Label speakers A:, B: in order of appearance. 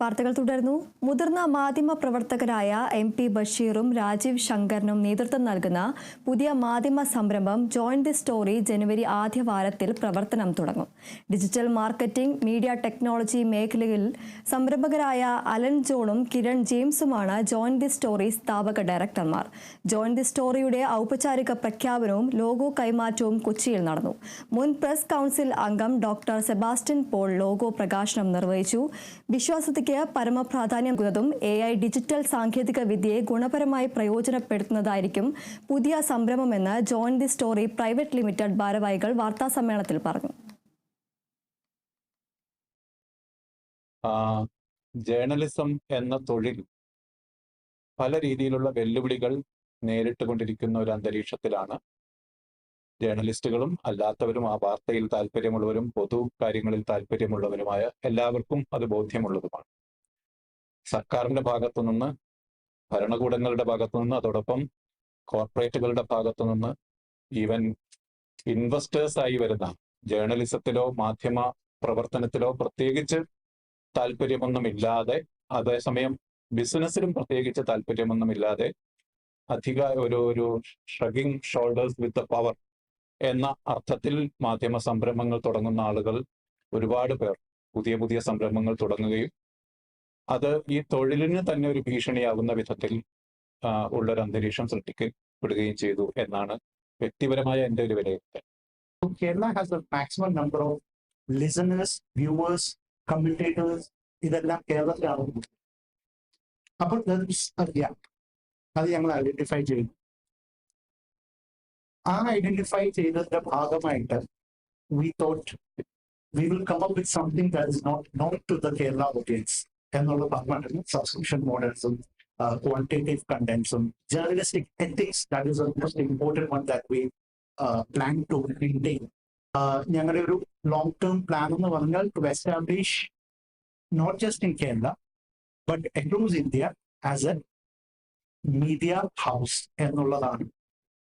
A: വാർത്തകൾ തുടർന്നു മുതിർന്ന മാധ്യമ പ്രവർത്തകരായ എം പി ബഷീറും രാജീവ് ശങ്കറിനും നേതൃത്വം നൽകുന്ന പുതിയ മാധ്യമ സംരംഭം ജോയിൻ ദി സ്റ്റോറി ജനുവരി ആദ്യ വാരത്തിൽ പ്രവർത്തനം തുടങ്ങും. ഡിജിറ്റൽ മാർക്കറ്റിംഗ് മീഡിയ ടെക്നോളജി മേഖലയിൽ സംരംഭകരായ അലൻ ജോണും കിരൺ ജെയിംസുമാണ് ജോയിൻ ദി സ്റ്റോറി സ്ഥാപക ഡയറക്ടർമാർ. ജോയിൻ ദി സ്റ്റോറിയുടെ ഔപചാരിക പ്രഖ്യാപനവും ലോഗോ കൈമാറ്റവും കൊച്ചിയിൽ നടന്നു. മുൻ പ്രസ് കൗൺസിൽ അംഗം ഡോക്ടർ സെബാസ്റ്റ്യൻ പോൾ ലോഗോ പ്രകാശനം നിർവഹിച്ചു. വിശ്വാസതയ്ക്ക് പരമപ്രാധാന്യം നൽകുന്നതും എ ഐ ഡിജിറ്റൽ സാങ്കേതിക വിദ്യയെ ഗുണപരമായി പ്രയോജനപ്പെടുത്തുന്നതായിരിക്കും പുതിയ സംരംഭമെന്ന് join the story private limited ഭാരവാഹികൾ വാർത്താസമ്മേളനത്തിൽ പറഞ്ഞു.
B: ജേർണലിസം എന്ന തൊഴിൽ പല രീതിയിലുള്ള വെല്ലുവിളികൾ നേരിട്ടുകൊണ്ടിരിക്കുന്ന ഒരു അന്തരീക്ഷത്തിലാണ്. ജേർണലിസ്റ്റുകളും അല്ലാത്തവരും ആ വാർത്തയിൽ താല്പര്യമുള്ളവരും പൊതു കാര്യങ്ങളിൽ താല്പര്യമുള്ളവരുമായ എല്ലാവർക്കും അത് ബോധ്യമുള്ളതുമാണ്. സർക്കാരിന്റെ ഭാഗത്തു നിന്ന് ഭരണകൂടങ്ങളുടെ ഭാഗത്തു നിന്ന് അതോടൊപ്പം കോർപ്പറേറ്റുകളുടെ ഭാഗത്തു നിന്ന് ഈവൻ ഇൻവെസ്റ്റേഴ്സായി വരുന്ന ജേർണലിസത്തിലോ മാധ്യമ പ്രവർത്തനത്തിലോ പ്രത്യേകിച്ച് താല്പര്യമൊന്നുമില്ലാതെ അതേസമയം ബിസിനസ്സിലും പ്രത്യേകിച്ച് താല്പര്യമൊന്നുമില്ലാതെ അധിക ഒരു ഒരു ഷ്രഗിങ് ഷോൾഡേഴ്സ് വിത്ത് പവർ എന്ന അർത്ഥത്തിൽ മാധ്യമ സംരംഭങ്ങൾ തുടങ്ങുന്ന ആളുകൾ ഒരുപാട് പേർ പുതിയ പുതിയ സംരംഭങ്ങൾ തുടങ്ങുകയും അത് ഈ തൊഴിലിന് തന്നെ ഒരു ഭീഷണിയാകുന്ന വിധത്തിൽ ഉള്ളൊരു അന്തരീക്ഷം സൃഷ്ടിക്കപ്പെടുകയും ചെയ്തു എന്നാണ് വ്യക്തിപരമായ എന്റെ ഒരു വിലയിരുത്തൽ.
C: Kerala has the maximum number of listeners, viewers, commentators, ഇതെല്ലാം കേരളത്തിലാണ് അപ്പോൾ അത് ഞങ്ങൾ ഐഡന്റിഫൈ ചെയ്തു ആ ഐഡന്റിഫൈ ചെയ്തതിന്റെ ഭാഗമായിട്ട് we thought we will come up with something that is not not to the Kerala audience എന്നുള്ള പറഞ്ഞു സബ്സ്ക്രിപ്ഷൻ മോഡൽസും quantitative കണ്ടന്റ്സും journalistic ethics that is most important one that we plan to maintain ഞങ്ങളുടെ ഒരു long term plan എന്ന് പറഞ്ഞാൽ to establish not just in Kerala but across India as a media house എന്നുള്ളതാണ്.